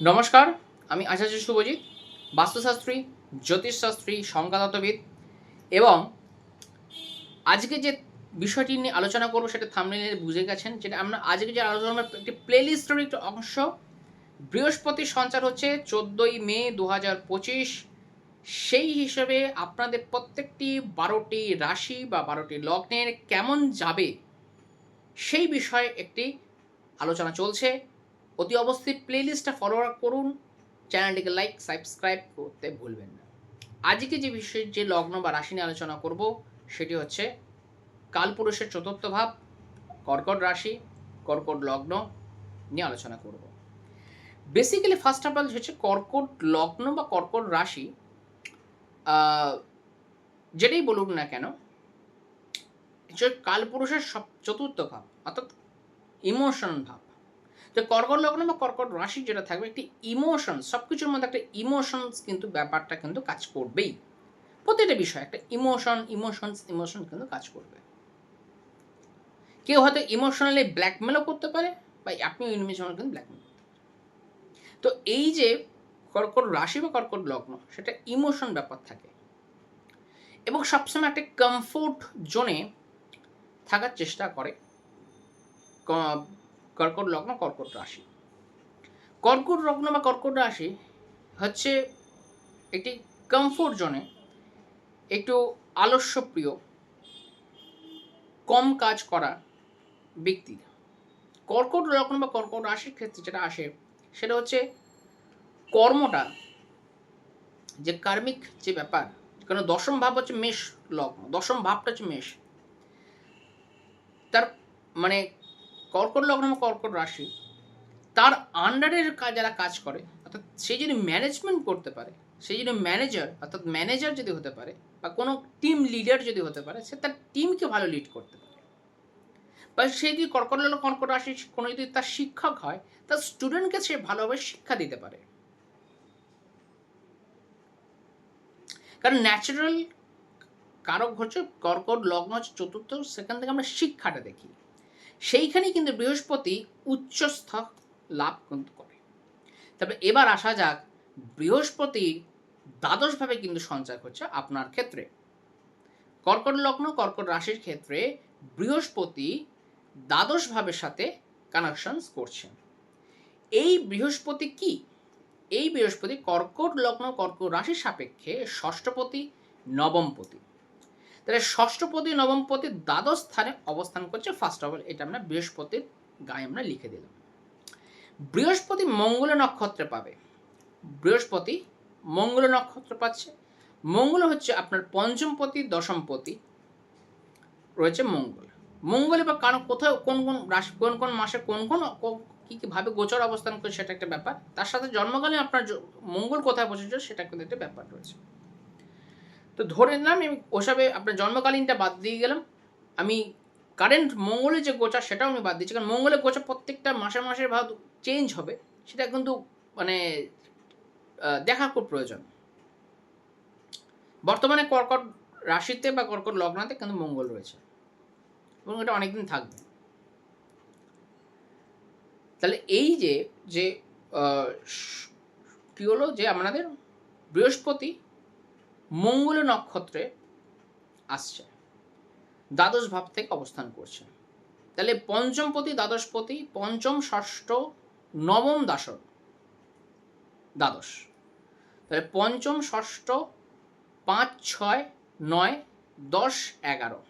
নমস্কার, আমি আচার্য শুভজিৎ, বাস্তুশাস্ত্রী, জ্যোতিষশাস্ত্রী, সংখ্যাতত্ত্ববিদ এবং আজকে যে বিষয়টি নিয়ে আলোচনা করব সেটা থামনেলে বুঝে গেছেন, যেটা আমরা আজকে যে আলোচনা একটি প্লেলিস্টের একটি অংশ। বৃহস্পতির সঞ্চার হচ্ছে চোদ্দোই মে দু পঁচিশ। সেই হিসেবে আপনাদের প্রত্যেকটি বারোটি রাশি বা বারোটি লগ্নের কেমন যাবে সেই বিষয়ে একটি আলোচনা চলছে। অতি অবশ্যই প্লেলিস্টটা ফলো করুন। চ্যানেলটিকে লাইক সাবস্ক্রাইব করতে ভুলবেন না। আজকে যে বিষয়ে যে লগ্ন বা রাশি নিয়ে আলোচনা করব, সেটি হচ্ছে কালপুরুষের চতুর্থ ভাব, কর্কট রাশি, কর্কট লগ্ন নিয়ে আলোচনা করব। বেসিক্যালি ফার্স্ট অফ অল হচ্ছে কর্কট লগ্ন বা কর্কট রাশি যেটাই বলুন না কেন কালপুরুষের সব চতুর্থ ভাব, অর্থাৎ ইমোশন ভাব। তো কর্কট লগ্ন বা কর্কট রাশি যেটা থাকবে একটি ইমোশন সব কিছুর মধ্যে একটা ইমোশনস কিন্তু ব্যাপারটা কিন্তু কাজ করবেই। প্রতিটা বিষয় একটা ইমোশন ইমোশনস ইমোশন কিন্তু কাজ করবে। কেউ হয়তো ইমোশনালি ব্ল্যাকমেলও করতে পারে বা আপনি ইমোশনাল কিন্তু ব্ল্যাকমেল করতে পারেন। তো এই যে কর্কট রাশি বা কর্কট লগ্ন, সেটা ইমোশন ব্যাপার থাকে। এবং সবসময় একটা কমফোর্ট জোনে থাকার চেষ্টা করে। কর্কট লগ্ন, কর্কট রাশি। কর্কট লগ্ন বা কর্কট রাশি হচ্ছে একটি কমফোর্ট জোনে একটু আলস্যপ্রিয়, কম কাজ করা ব্যক্তি। কর্কট লগ্ন বা কর্কট রাশির ক্ষেত্রে যেটা আসে, সেটা হচ্ছে কর্মটা, যে কার্মিক যে ব্যাপার কারণ দশম ভাব হচ্ছে মেষ লগ্ন, দশম ভাবটা হচ্ছে মেষ। তার মানে কর্কট লগ্ন বা কর্কট রাশি, তার আন্ডারের কাজ যারা কাজ করে, অর্থাৎ সে যদি ম্যানেজমেন্ট করতে পারে, সে যদি ম্যানেজার অর্থাৎ ম্যানেজার যদি হতে পারে বা কোনো টিম লিডার যদি হতে পারে, সে তার টিমকে ভালো লিড করতে পারে। বা সে যদি কর্কট লগ্ন, কর্কট রাশি, কোনো যদি তার শিক্ষক হয়, তার স্টুডেন্টকে সে ভালোভাবে শিক্ষা দিতে পারে। কারণ ন্যাচারাল কারক হচ্ছে, কর্কট লগ্ন হচ্ছে চতুর্থ, সেখান থেকে আমরা শিক্ষাটা দেখি। সেইখানেই কিন্তু বৃহস্পতি উচ্চস্থ লাভ কিন্তু করে। তবে এবার আসা যাক, বৃহস্পতি দ্বাদশভাবে কিন্তু সঞ্চার করছে আপনার ক্ষেত্রে। কর্কট লগ্ন, কর্কট রাশির ক্ষেত্রে বৃহস্পতি দ্বাদশ ভাবের সাথে কানেকশনস করছেন। এই বৃহস্পতি কি? এই বৃহস্পতি কর্কট লগ্ন, কর্কট রাশির সাপেক্ষে ষষ্ঠপতি, নবমপতি। তাহলে ষষ্ঠপতি নবমপতি দ্বাদশ স্থানে অবস্থান করছে ফার্স্ট অফ অল এটা আমরা বৃহস্পতির গায়ে আমরা লিখে দিলাম। বৃহস্পতি মঙ্গল নক্ষত্রে পাবে। বৃহস্পতি মঙ্গল নক্ষত্র পাচ্ছে। মঙ্গল হচ্ছে আপনার পঞ্চমপতি দশমপতি রয়েছে মঙ্গল। মঙ্গলে বা কারণ কোথাও কোন কোন রাশি, কোন কোন মাসে কোন কোন কী কি কি ভাবে গোচর অবস্থান করে সেটা একটা ব্যাপার। তার সাথে জন্মকালে আপনার মঙ্গল কোথায় বসেছে সেটা কিন্তু একটা ব্যাপার রয়েছে। তো ধরে নিলাম আমি ওসবে আপনার জন্মকালীনটা বাদ দিয়ে গেলাম। আমি কারেন্ট মঙ্গলের যে গোচর সেটাও আমি বাদ দিচ্ছি কারণ মঙ্গলের গোচর প্রত্যেকটা মাসে মাসে ভাব চেঞ্জ হবে। সেটা কিন্তু মানে দেখা খুব প্রয়োজন। বর্তমানে কর্কট রাশিতে বা কর্কট লগ্নাতে কিন্তু মঙ্গল রয়েছে। এবং এটা অনেকদিন থাকবে। তাহলে এই যে যে কি হলো? যে আমাদের বৃহস্পতি মঙ্গল নক্ষত্রে আসছে। দ্বাদশ ভাব থেকে অবস্থান করছে। তাহলে পঞ্চমপতি, দ্বাদশপতি, পঞ্চম, ষষ্ঠ, নবম দাসর দ্বাদশ। তাহলে পঞ্চম, ষষ্ঠ, পাঁচ, ছয়, নয়, দশ, এগারো।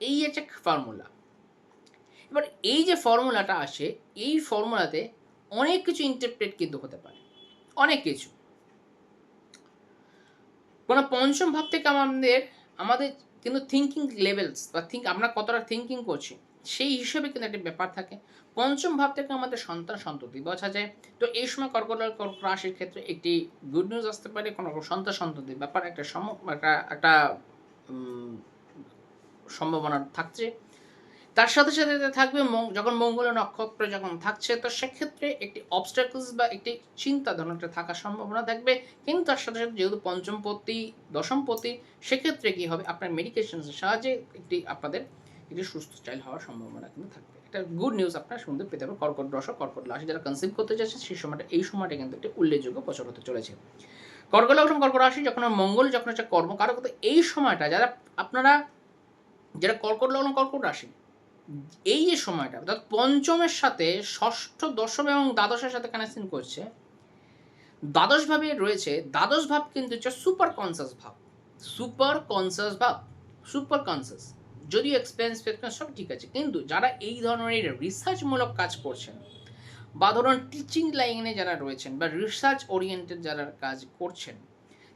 এই হচ্ছে ফর্মুলা এবার এই যে ফর্মুলাটা আসে এই ফর্মুলাতে অনেক কিছু ইন্টারপ্রেট কিন্তু হতে পারে। অনেক কিছু। কোনো পঞ্চম ভাব থেকে আমাদের আমাদের কিন্তু থিঙ্কিং লেভেলস বা থিঙ্ক আমরা কতটা থিঙ্কিং করছি, সেই হিসেবে কিন্তু একটা ব্যাপার থাকে। পঞ্চম ভাব থেকে আমাদের সন্তান সন্ততি বোঝা যায়। তো এই সময় কর্কট কর্ক রাশির ক্ষেত্রে একটি গুড নিউজ আসতে পারে, কোনো সন্তান সন্ততি ব্যাপার একটা সম একটা একটা সম্ভাবনা থাকছে। তার সাথে সাথে থাকবে যখন মঙ্গল নক্ষত্র যখন থাকছে, তো সেক্ষেত্রে একটি অবস্টাকলস বা একটি চিন্তা ধরনটা থাকার সম্ভাবনা থাকবে। কিন্তু তার সাথে সাথে যেহেতু পঞ্চমপতি, দশমপতি, সেক্ষেত্রে কি হবে? আপনার মেডিকেশনের সাহায্যে একটি আপনাদের একটি সুস্থ চাইল্ড হওয়ার সম্ভাবনা কিন্তু থাকবে। একটা গুড নিউজ আপনার শুনতে পেতে পারেন কর্কট দশক কর্কট রাশি যারা কনসিভ করতে যাচ্ছে সেই সময়টা, এই সময়টা কিন্তু একটি উল্লেখযোগ্য বছর হতে চলেছে। কর্কট লগ্ন, কর্কট রাশি, যখন মঙ্গল, যখন হচ্ছে কর্মকারক এই সময়টা যারা আপনারা, যারা কর্কট লগ্ন, কর্কট রাশি এই যে সময়টা, অর্থাৎ পঞ্চমের সাথে ষষ্ঠ, দশম এবং দ্বাদশের সাথে কানেকশন করছে, দ্বাদশ ভাবে রয়েছে, দ্বাদশ ভাব কিন্তু হচ্ছে সুপার কনসাস ভাব। সুপার কনসাস ভাব সুপার কনসাস যদিও এক্সপেন্স ফেক্সপেন্স সব ঠিক আছে। কিন্তু যারা এই ধরনের রিসার্চমূলক কাজ করছেন, বা ধরুন টিচিং লাইনে যারা রয়েছেন, বা রিসার্চ ওরিয়েন্টেড যারা কাজ করছেন,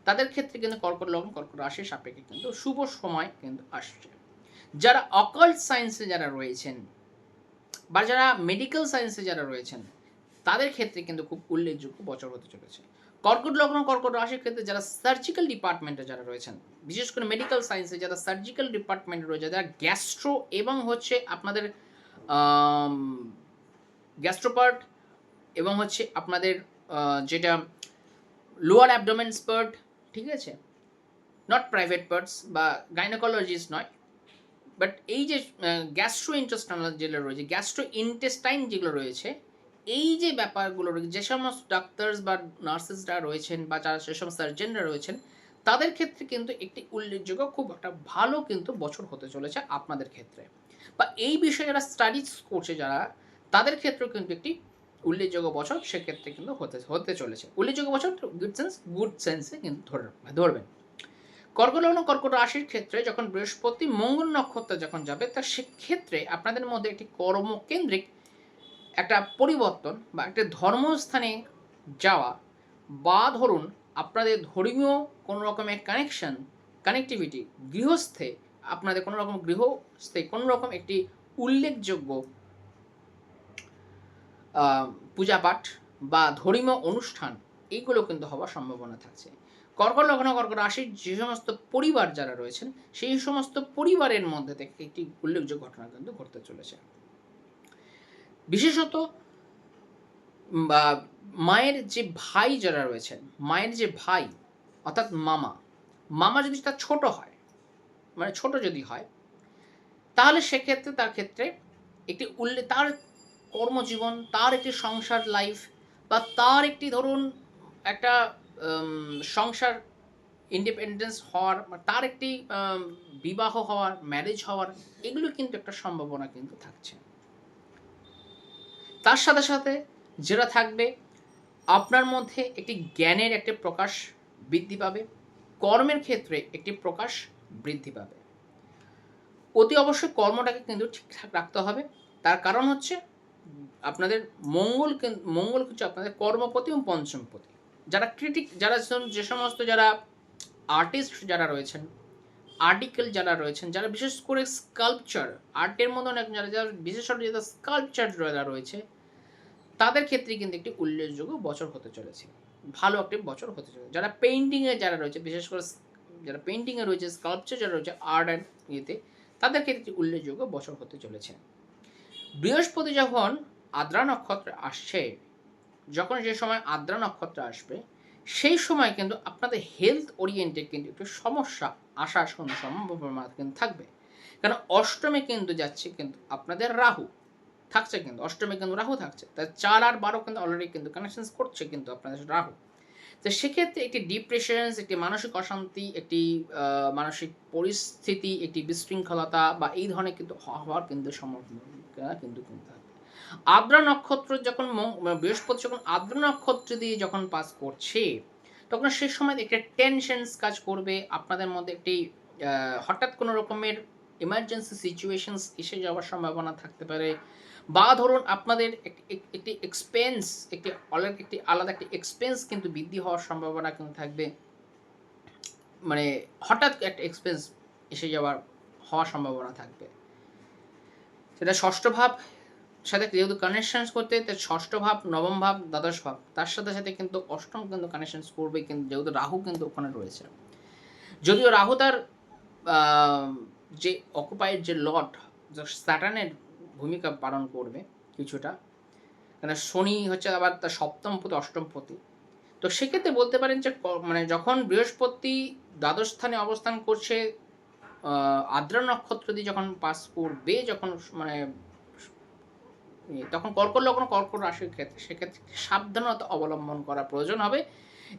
তাদের ক্ষেত্রে কিন্তু কর্কট লগ্ন, কর্কট রাশির সাপেক্ষে কিন্তু শুভ সময় কিন্তু আসছে। যারা অকাল্ট সায়েন্সে যারা রয়েছেন বা যারা মেডিকেল সায়েন্সে যারা রয়েছেন, তাদের ক্ষেত্রে কিন্তু খুব উল্লেখযোগ্য বছর হতে চলেছে। কর্কট লগ্ন, কর্কট রাশির ক্ষেত্রে যারা সার্জিক্যাল ডিপার্টমেন্টে যারা রয়েছেন, বিশেষ করে মেডিকেল সায়েন্সে যারা সার্জিক্যাল ডিপার্টমেন্টে রয়েছে, যারা গ্যাস্ট্রো এবং হচ্ছে আপনাদের গ্যাস্ট্রোপার্ট এবং হচ্ছে আপনাদের যেটা লোয়ার অ্যাবডোমেন স্পার্ট ঠিক আছে? নট প্রাইভেট পার্টস বা গাইনোকোলজিস্ট নয় বাট এই যে গ্যাস্ট্রো ইন্টেস্টাইনাল যেগুলো রয়েছে গ্যাস্ট্রো ইন্টেস্টাইন যেগুলো রয়েছে, এই যে ব্যাপারগুলো রয়েছে, যে সমস্ত ডাক্তার্স বা নার্সেসরা রয়েছেন বা যারা সে সমস্ত সার্জেনরা রয়েছেন, তাদের ক্ষেত্রে কিন্তু একটি উল্লেখযোগ্য, খুব একটা ভালো কিন্তু বছর হতে চলেছে আপনাদের ক্ষেত্রে। বা এই বিষয়ে যারা স্টাডিজ করছে যারা, তাদের ক্ষেত্রেও কিন্তু একটি উল্লেখযোগ্য বছর সেক্ষেত্রে কিন্তু হতে হতে চলেছে। উল্লেখযোগ্য বছর গুড সেন্স গুড সেন্সে কিন্তু ধরে, ধরবেন। কর্কট লগ্ন, কর্কট রাশির ক্ষেত্রে যখন বৃহস্পতি মঙ্গল নক্ষত্র যখন যাবে, তা সেক্ষেত্রে আপনাদের মধ্যে একটি কর্মকেন্দ্রিক একটা পরিবর্তন বা একটা ধর্মস্থানে যাওয়া বা ধরুন আপনাদের ধর্মীয় কোনো রকমের কানেকশন কানেক্টিভিটি গৃহস্থে আপনাদের কোনো রকম গৃহস্থে কোনো রকম একটি উল্লেখযোগ্য পূজাপাঠ বা ধর্মীয় অনুষ্ঠান, এইগুলো কিন্তু হওয়ার সম্ভাবনা থাকছে। কর্কট লগ্ন কর্কট রাশির যে সমস্ত পরিবার যারা রয়েছেন, সেই সমস্ত পরিবারের মধ্যে থেকে একটি উল্লেখযোগ্য ঘটনা কিন্তু ঘটতে চলেছে। বিশেষত বা মায়ের যে ভাই যারা রয়েছেন, মায়ের যে ভাই, অর্থাৎ মামা মামা যদি তার ছোট হয় মানে ছোট যদি হয়, তাহলে সেক্ষেত্রে তার ক্ষেত্রে একটি উল্লেখ তার কর্মজীবন, তার একটি সংসার লাইফ বা তার একটি ধরুন একটা সংসার ইন্ডিপেন্ডেন্স হওয়ার, তার একটি বিবাহ হওয়ার ম্যারেজ হওয়ার, এগুলো কিন্তু একটা সম্ভাবনা কিন্তু থাকছে। তার সাথে সাথে যেটা থাকবে, আপনার মধ্যে একটি জ্ঞানের একটি প্রকাশ বৃদ্ধি পাবে, কর্মের ক্ষেত্রে একটি প্রকাশ বৃদ্ধি পাবে। অতি অবশ্যই কর্মটাকে কিন্তু ঠিকঠাক রাখতে হবে। তার কারণ হচ্ছে, আপনাদের মঙ্গল মঙ্গল হচ্ছে আপনাদের কর্মপতি এবং পঞ্চমপতি যারা ক্রিটিক যারা যে সমস্ত যারা আর্টিস্ট যারা রয়েছেন আর্টিকেল যারা রয়েছেন, যারা বিশেষ করে স্কাল্পচার আর্টের মতন এক যারা যারা বিশেষত যারা স্কাল্পচার যারা রয়েছে, তাদের ক্ষেত্রে কিন্তু একটি উল্লেখযোগ্য বছর হতে চলেছে। ভালো একটি বছর হতে চলেছে। যারা পেন্টিংয়ে যারা রয়েছে, বিশেষ করে যারা পেন্টিংয়ে রয়েছে স্কাল্পচার যারা রয়েছে আর্ট অ্যান্ড ইয়েতে, তাদের ক্ষেত্রে একটি উল্লেখযোগ্য বছর হতে চলেছে। বৃহস্পতি যখন আদ্রা নক্ষত্রে আসছে যখন যে সময় আদ্রা নক্ষত্র আসবে, সেই সময় কিন্তু আপনাদের হেলথ ওরিয়েন্টেড কিন্তু একটু সমস্যা আসার কোনো সম্ভাবনা কিন্তু থাকবে। কারণ অষ্টমে কিন্তু যাচ্ছে কিন্তু আপনাদের রাহু থাকছে কিন্তু, অষ্টমে কিন্তু রাহু থাকছে। তা চার আর বারো কিন্তু অলরেডি কিন্তু কানেকশন করছে কিন্তু আপনাদের রাহু। তো সেক্ষেত্রে একটি ডিপ্রেশন একটি মানসিক অশান্তি, একটি মানসিক পরিস্থিতি, একটি বিশৃঙ্খলতা বা এই ধরনের কিন্তু হওয়ার কিন্তু সম্ভাবনা কিন্তু কিন্তু আদ্রা নক্ষত্র যখন বৃহস্পতি যখন আদ্রা নক্ষত্র দিয়ে যখন পাস করছে, তখন সেই সময় একটা টেনশনস কাজ করবে। আপনাদের মধ্যে একটি হঠাৎ কোনো রকমের ইমার্জেন্সি সিচুয়েশনস এসে যাওয়ার সম্ভাবনা থাকতে পারে। বা ধরুন আপনাদের একটি এক্সপেন্স একটি একটি আলাদা একটি এক্সপেন্স কিন্তু বৃদ্ধি হওয়ার সম্ভাবনা কিন্তু থাকবে। মানে হঠাৎ একটা এক্সপেন্স এসে যাওয়ার হওয়ার সম্ভাবনা থাকবে। সেটা ষষ্ঠ ভাব। সাথে যেহেতু কানেকশন করতে তার ষষ্ঠ ভাব, নবম ভাব, দ্বাদশ ভাব, তার সাথে সাথে কিন্তু অষ্টম কিন্তু কানেকশন করবে কিন্তু, যেহেতু রাহু কিন্তু ওখানে রয়েছে। যদিও রাহু তার যে অকুপাইড যে লট স্যাটার্নের ভূমিকা পালন করবে কিছুটা কেন শনি হচ্ছে আবার তার সপ্তম পতি, অষ্টম পতি। তো সেক্ষেত্রে বলতে পারেন যে মানে যখন বৃহস্পতি দ্বাদশ স্থানে অবস্থান করছে আদ্রা নক্ষত্র দিয়ে যখন পাস করবে, যখন মানে তখন কর্কট লগ্ন কর্কট রাশির ক্ষেত্রে সেক্ষেত্রে সাবধানতা অবলম্বন করা প্রয়োজন হবে।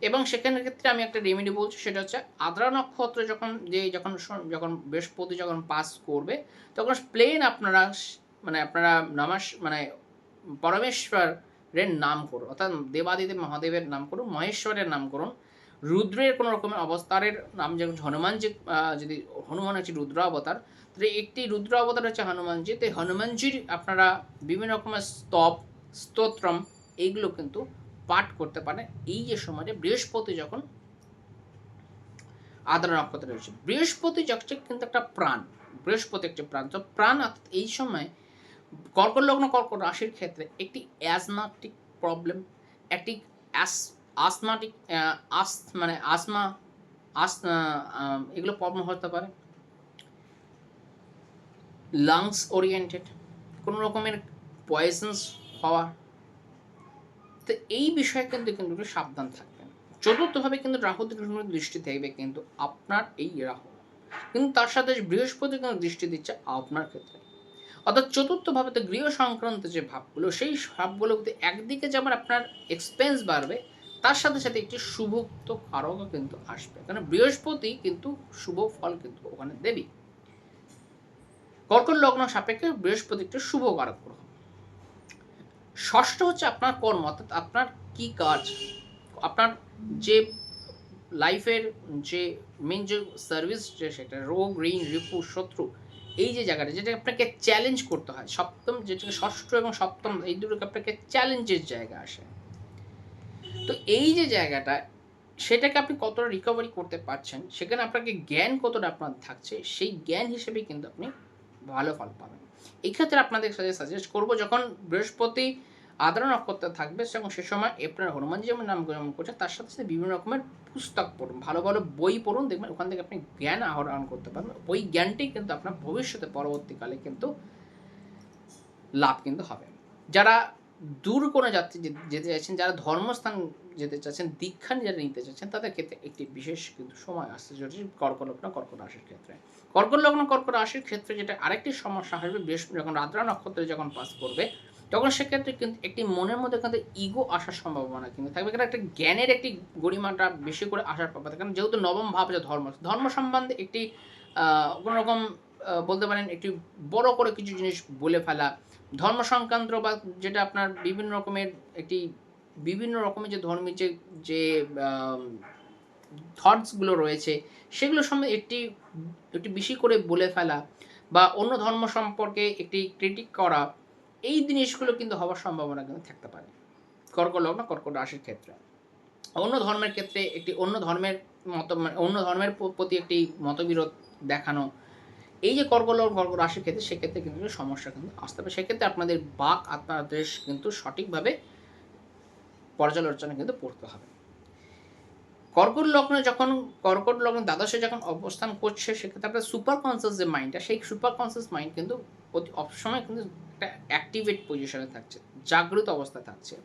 এবং সেখানের ক্ষেত্রে আমি একটা রেমেডি বলছি, সেটা হচ্ছে আদ্রা নক্ষত্র যখন যে যখন যখন বৃহস্পতি যখন পাস করবে, তখন প্লেন আপনারা মানে আপনারা নমাস মানে পরমেশ্বরের নাম করুন, অর্থাৎ দেবাদিদেব মহাদেবের নাম করুন, মহেশ্বরের নাম করুন। রুদ্রের কোনো রকমের অবতারের নাম যেমন হনুমান যে যদি হনুমান হচ্ছে রুদ্র অবতার, তাহলে একটি রুদ্র অবতার হচ্ছে হনুমানজি। তো হনুমানজির আপনারা বিভিন্ন রকমের স্তব, স্তোত্রম এইগুলো কিন্তু পাঠ করতে পারেন। এই যে সময়ে বৃহস্পতি যখন আদ্রা নক্ষত্রে রয়েছে, বৃহস্পতি হচ্ছে কিন্তু একটা প্রাণ, বৃহস্পতি একটি প্রাণ। তো প্রাণ এই সময় কর্কট লগ্ন, কর্কট রাশির ক্ষেত্রে একটি অ্যাজমাটিক প্রবলেম একটি অ্যাস আসমাটিক আস মানে আসমা আস এগুলো প্রবলেম হতে পারে। লাংস ওরিয়েন্টেড কোনো রকমের পয়জনস হওয়া। তো এই বিষয়ে কিন্তু কিন্তু একটু সাবধান থাকবেন। চতুর্থভাবে কিন্তু রাহু দৃষ্টির দৃষ্টি থাকবে কিন্তু আপনার এই রাহু। কিন্তু তার সাথে বৃহস্পতি কিন্তু দৃষ্টি দিচ্ছে আপনার ক্ষেত্রে। অর্থাৎ চতুর্থভাবে তো গৃহ সংক্রান্ত যে ভাবগুলো, সেই ভাবগুলো কিন্তু একদিকে যেমন আপনার এক্সপেন্স বাড়বে তার সাথে সাথে একটি শুভক্ত কারকও কিন্তু আসবে। কারণ বৃহস্পতি কিন্তু শুভ ফল কিন্তু ওখানে দেবী কর্কট লগ্ন সাপেক্ষে বৃহস্পতি একটি শুভ কারক গ্রহ। ষষ্ঠ হচ্ছে আপনার কর্ম, অর্থাৎ আপনার কি কাজ? আপনার যে লাইফের যে মেন যে সার্ভিস যে সেটা, রোগ, ঋণ, রিপু, শত্রু, এই যে জায়গাটা, যেটা আপনাকে চ্যালেঞ্জ করতে হয়, সপ্তম যেটাকে ষষ্ঠ এবং সপ্তম, এই দুটোকে আপনাকে চ্যালেঞ্জের জায়গা আসে। তো এই যে জায়গাটা, সেটাকে আপনি কতটা রিকভারি করতে পারছেন, সেখানে আপনাকে জ্ঞান কতটা আপনার থাকছে, সেই জ্ঞান হিসেবে কিন্তু আপনি ভালো ফল পাবেন। এক্ষেত্রে আপনাদের সাথে সাজেস্ট করব, যখন বৃহস্পতি আদ্রা নক্ষত্র থাকবে তখন সে সময় আপনার হনুমানজি যেমন নাম যেমন করছে, তার সাথে সাথে বিভিন্ন রকমের পুস্তক পড়ুন, ভালো ভালো বই পড়ুন, দেখবেন ওখান থেকে আপনি জ্ঞান আহরণ করতে পারবেন। ওই জ্ঞানটি কিন্তু আপনার ভবিষ্যতে পরবর্তীকালে কিন্তু লাভ কিন্তু হবে। যারা দূর কোনো যাত্রী যেতে চাইছেন যারা ধর্মস্থান যেতে চাচ্ছেন দীক্ষা নিয়ে যারা নিতে চাচ্ছেন তাদের ক্ষেত্রে একটি বিশেষ কিন্তু সময় আসতে চলেছে কর্কট লগ্ন কর্কট রাশির ক্ষেত্রে। কর্কট লগ্ন কর্কট রাশির ক্ষেত্রে যেটা আরেকটি সমস্যা আসবে বৃহস্পতি যখন রাত্রা নক্ষত্রে যখন পাস করবে তখন সেক্ষেত্রে কিন্তু একটি মনের মধ্যে কিন্তু ইগো আসার সম্ভাবনা কিন্তু থাকবে। কারণ একটা জ্ঞানের একটি গরিমাটা বেশি করে আসার পাবে কারণ যেহেতু নবম ভাব যে ধর্ম ধর্ম সম্বন্ধে একটি আহ, কোনো রকম আহ, বলতে পারেন একটি বড় করে কিছু জিনিস বলে ফেলা ধর্ম সংক্রান্ত বা যেটা আপনার বিভিন্ন রকমের একটি, বিভিন্ন রকমের যে ধর্মের যে যে থটসগুলো রয়েছে, সেগুলো সম্বন্ধে একটি একটি বেশি করে বলে ফেলা বা অন্য ধর্ম সম্পর্কে একটি ক্রিটিক করা, এই জিনিসগুলো কিন্তু হওয়ার সম্ভাবনা কিন্তু থাকতে পারে। কর্কট লগ্ন, কর্কট রাশির ক্ষেত্রে। অন্য ধর্মের ক্ষেত্রে একটি অন্য ধর্মের মত মানে অন্য ধর্মের প্রতি একটি মতবিরোধ দেখানো এই যে কর্কট লগ্ন কর্কট রাশির ক্ষেত্রে সেক্ষেত্রে কিন্তু সমস্যা কিন্তু আসতে পারে। সেক্ষেত্রে আপনাদের বাক আপনাদের কিন্তু সঠিকভাবে পর্যালোচনা কিন্তু পড়তে হবে। কর্কট লগ্নে যখন, কর্কট লগ্ন দ্বাদশে যখন অবস্থান করছে, সেক্ষেত্রে আপনার সুপার কনসিয়াস যে মাইন্ডটা সেই সুপার কনসিয়াস মাইন্ড কিন্তু অতি সবসময় কিন্তু একটা অ্যাক্টিভেট পজিশনে থাকছে, জাগ্রত অবস্থায় থাকছে।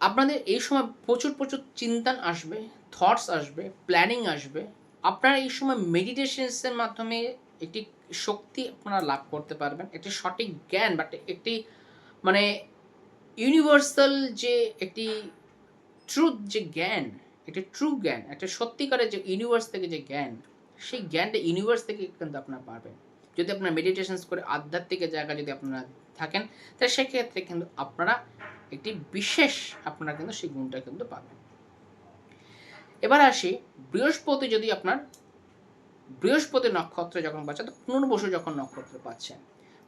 আপনাদের এই সময় প্রচুর প্রচুর চিন্তান আসবে থটস আসবে প্ল্যানিং আসবে আপনারা এই সময় মেডিটেশনসের মাধ্যমে একটি শক্তি আপনারা লাভ করতে পারবেন। একটি সঠিক জ্ঞান বা একটি মানে ইউনিভার্সাল যে একটি ট্রুথ যে জ্ঞান, একটা ট্রু জ্ঞান, একটা সত্যিকারের যে ইউনিভার্স থেকে যে জ্ঞান, সেই জ্ঞানটা ইউনিভার্স থেকে কিন্তু আপনারা পারবেন। যদি আপনারা মেডিটেশনস করে আধ্যাত্মিক জায়গা যদি আপনারা থাকেন তাহলে সেক্ষেত্রে কিন্তু আপনারা একটি বিশেষ, আপনারা কিন্তু সেই গুণটা কিন্তু পাবেন। এবার আসি বৃহস্পতি যদি আপনার বৃহস্পতি নক্ষত্রে যখন পাচ্ছে, তো পুনর্বসু যখন নক্ষত্র পাচ্ছেন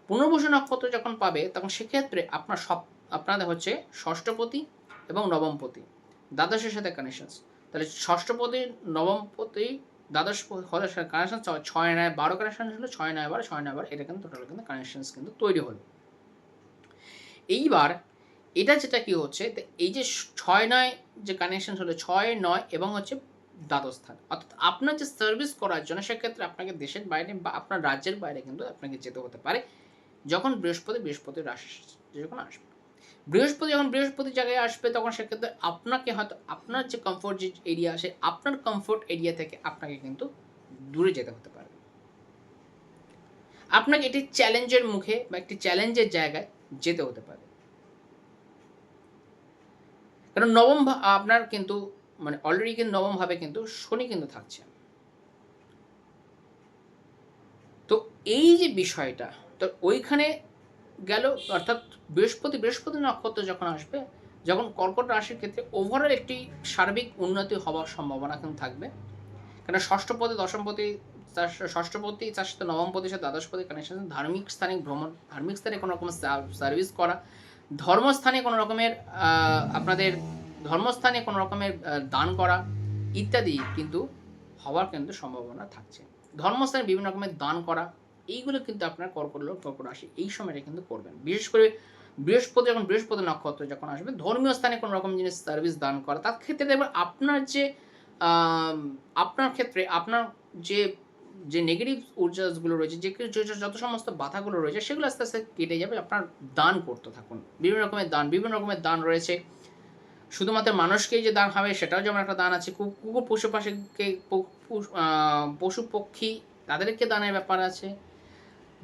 পুনর্বসু নক্ষত্র যখন পাবে, তখন সেক্ষেত্রে আপনার সব আপনাদের হচ্ছে ষষ্ঠপতি এবং নবমপতি, দ্বাদশের সাথে কানেকশনস তাহলে ষষ্ঠপতি, নবমপতি, দ্বাদশ হলে কানেকশন ছয়, নয়, বারো কানেকশন ছিল ছয়, নয়, বারো, ছয়, নয়, বারো এটা কিন্তু টোটাল কিন্তু কানেকশনস কিন্তু তৈরি হলো। এইবার এটা যেটা কি হচ্ছে এই যে ছয় নয় যে কানেকশন হলো, ছয় নয় এবং হচ্ছে দ্বাদশ স্থান অর্থাৎ আপনার যে সার্ভিস করার জন্য সেক্ষেত্রে আপনাকে দেশের বাইরে বা আপনার রাজ্যের বাইরে কিন্তু আপনাকে যেতে হতে পারে যখন বৃহস্পতি, বৃহস্পতির রাশি যখন আসবে। বৃহস্পতি যখন বৃহস্পতি জায়গায় আসবে তখন সেক্ষেত্রে আপনাকে হয়তো আপনার যে কমফোর্ট যে এরিয়া আছে, আপনার কমফোর্ট এরিয়া থেকে আপনাকে কিন্তু দূরে যেতে হতে পারে। আপনাকে একটি চ্যালেঞ্জের মুখে বা একটি চ্যালেঞ্জের জায়গায় যেতে হতে পারে। কারণ নবম আপনার কিন্তু মানে অলরেডি কিন্তু নবম ভাবে কিন্তু শনি কিন্তু থাকছে। তো এই যে বিষয়টা, তো ওইখানে গেল, অর্থাৎ বৃহস্পতি বৃহস্পতি নক্ষত্র যখন আসবে, যখন কর্কট রাশির ক্ষেত্রে ওভারঅল একটি সার্বিক উন্নতি হওয়ার সম্ভাবনা কিন্তু থাকবে। কেন ষষ্ঠপতি, দশমপতি, তার ষষ্ঠপতি, তার সাথে নবমপতির সাথে দ্বাদশপতি কানেকশন ধার্মিক স্থানে ভ্রমণ, ধার্মিক স্থানে কোনো রকম সার্ভিস করা ধর্মস্থানে কোনো রকমের আপনাদের ধর্মস্থানে কোনো রকমের দান করা ইত্যাদি কিন্তু হওয়ার কিন্তু সম্ভাবনা থাকছে। ধর্মস্থানে বিভিন্ন রকমের দান করা, এইগুলো কিন্তু আপনার কর্কট লোক, কর্কট রাশি এই সময়টা কিন্তু করবেন। বিশেষ করে বৃহস্পতি যখন বৃহস্পতি নক্ষত্র যখন আসবে, ধর্মীয় স্থানে কোনো রকম জিনিস সার্ভিস দান করা, তার ক্ষেত্রে দেখবেন আপনার যে আপনার ক্ষেত্রে আপনার যে যে নেগেটিভ ঊর্জাগুলো রয়েছে, যে যত সমস্ত বাধাগুলো রয়েছে, সেগুলো আস্তে আস্তে কেটে যাবে, আপনার দান করতে থাকুন। বিভিন্ন রকমের দান, বিভিন্ন রকমের দান রয়েছে। শুধুমাত্র মানুষকেই যে দান হবে, সেটাও যেমন একটা দান আছে। কুকুর পশু পাখিকে পশু- পক্ষী, তাদেরকে দানের ব্যাপার আছে।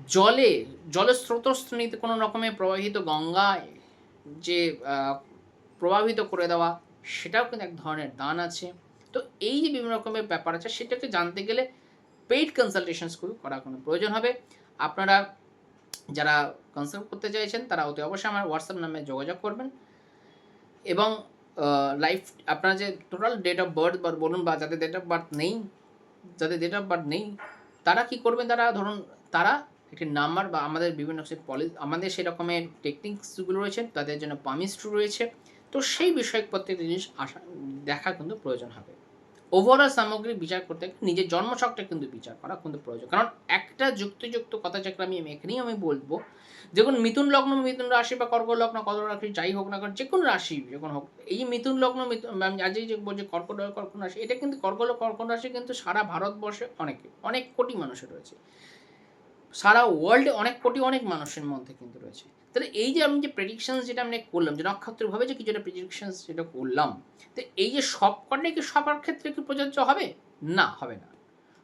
জলে জলের স্রোতস্থানীতে কোনো রকমের প্রবাহিত গঙ্গায় যে প্রভাবিত করে দেওয়া, সেটাও কিন্তু এক ধরনের দান আছে। তো এই যে বিভিন্ন রকমের ব্যাপার আছে, সেটাকে জানতে গেলে পেইড কনসালটেশনসগুলো করা কোনো প্রয়োজন হবে। আপনারা যারা কনসাল্ট করতে চাইছেন, তারা অতি অবশ্যই আমার হোয়াটসঅ্যাপ নামে যোগাযোগ করবেন। এবং লাইফ আপনার যে টোটাল ডেট অফ বার্থ বা বলুন বা যাদের ডেট অফ বার্থ নেই, যাদের ডেট অফ বার্থ নেই, তারা কি করবেন? তারা ধরুন, তারা একটি নাম্বার বা আমাদের বিভিন্ন সে পলি আমাদের সেই রকমের টেকনিক্সগুলো রয়েছে, তাদের জন্য পামিস্ট্রি রয়েছে। তো সেই বিষয়ক প্রত্যেকটা জিনিস আসা দেখা কিন্তু প্রয়োজন হবে। ওভারঅল সামগ্রী বিচার করতে গেলে নিজের জন্মছকটা কিন্তু বিচার করা কিন্তু প্রয়োজন। কারণ একটা যুক্তিযুক্ত কথা যেটা আমি এখানেই আমি বলব দেখুন মিথুন লগ্ন মিথুন রাশি বা কর্ক লগ্ন কত রাশি যাই হোক না কারণ যে কোনো রাশি যখন হোক এই মিথুন লগ্ন মিথুন আজই যে বলছি কর্কট লগ্ন, কর্কট রাশি এটা কিন্তু কর্কট কর্কট রাশি কিন্তু সারা ভারতবর্ষে অনেকে অনেক কোটি মানুষের রয়েছে। সারা ওয়ার্ল্ডে অনেক কোটি অনেক মানুষের মধ্যে কিন্তু রয়েছে। তাহলে এই যে আমি যে প্রেডিকশনস যেটা আমি করলাম, যে নক্ষত্রভাবে যে কিছুটা প্রেডিকশনস যেটা করলাম, তো এই যে সব কটাই কি সবার ক্ষেত্রে কি প্রযোজ্য হবে? না হবে না।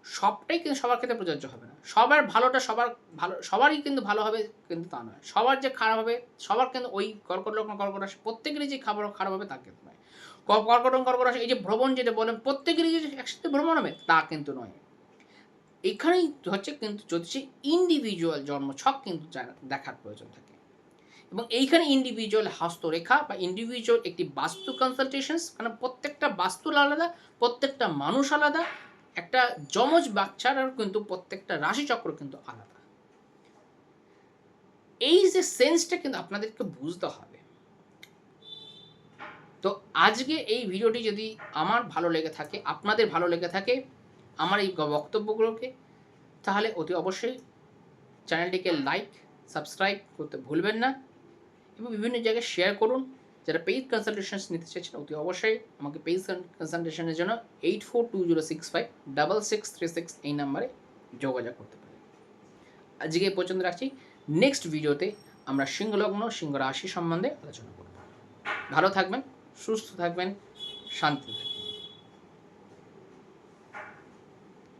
সবটাই কিন্তু সবার ক্ষেত্রে প্রযোজ্য হবে না। সবার ভালোটা সবার ভালো, সবারই কিন্তু ভালো হবে কিন্তু তা নয়। সবার যে খারাপ হবে, সবার কিন্তু ওই কর্কট লগ্ন, কর্কট রাশি, প্রত্যেকেরই যে খাবার, খারাপ হবে তা কিন্তু নয়। কর্কট কর্কট রাশি, এই যে ভ্রমণ যেটা বলেন, প্রত্যেকেরই যে একসাথে ভ্রমণ হবে তা কিন্তু নয়। এখানেই হচ্ছে কিন্তু জ্যোতিষে ইন্ডিভিজুয়াল জন্ম জন্মছক কিন্তু দেখার প্রয়োজন থাকে। এবং এইখানে ইন্ডিভিজুয়াল হস্তরেখা বা ইন্ডিভিজুয়াল একটি বাস্তু কনসালটেশনস কারণ প্রত্যেকটা বাস্তু আলাদা, প্রত্যেকটা মানুষ আলাদা, একটা যমজ বাচ্চার কিন্তু প্রত্যেকটা রাশিচক্র কিন্তু আলাদা। এই যে সেন্সটা কিন্তু আপনাদেরকে বুঝতে হবে। তো আজকে এই ভিডিওটি যদি আমার ভালো লেগে থাকে, আপনাদের ভালো লেগে থাকে, আমার এই বক্তব্যগুলোকে, তাহলে অতি অবশ্যই চ্যানেলটিকে লাইক সাবস্ক্রাইব করতে ভুলবেন না। এবং বিভিন্ন জায়গায় শেয়ার করুন। যারা পেইড কনসালটেশনস নিতে চাইছেন অতি অবশ্যই আমাকে পেইড কনসালটেশনের জন্য eight four two zero six five double six three six এই নাম্বারে যোগাযোগ করতে পারেন। আজকে এই পর্যন্ত রাখছি। নেক্সট ভিডিওতে আমরা সিংহলগ্ন সিংহ রাশি সম্বন্ধে আলোচনা করব। ভালো থাকবেন, সুস্থ থাকবেন শান্তি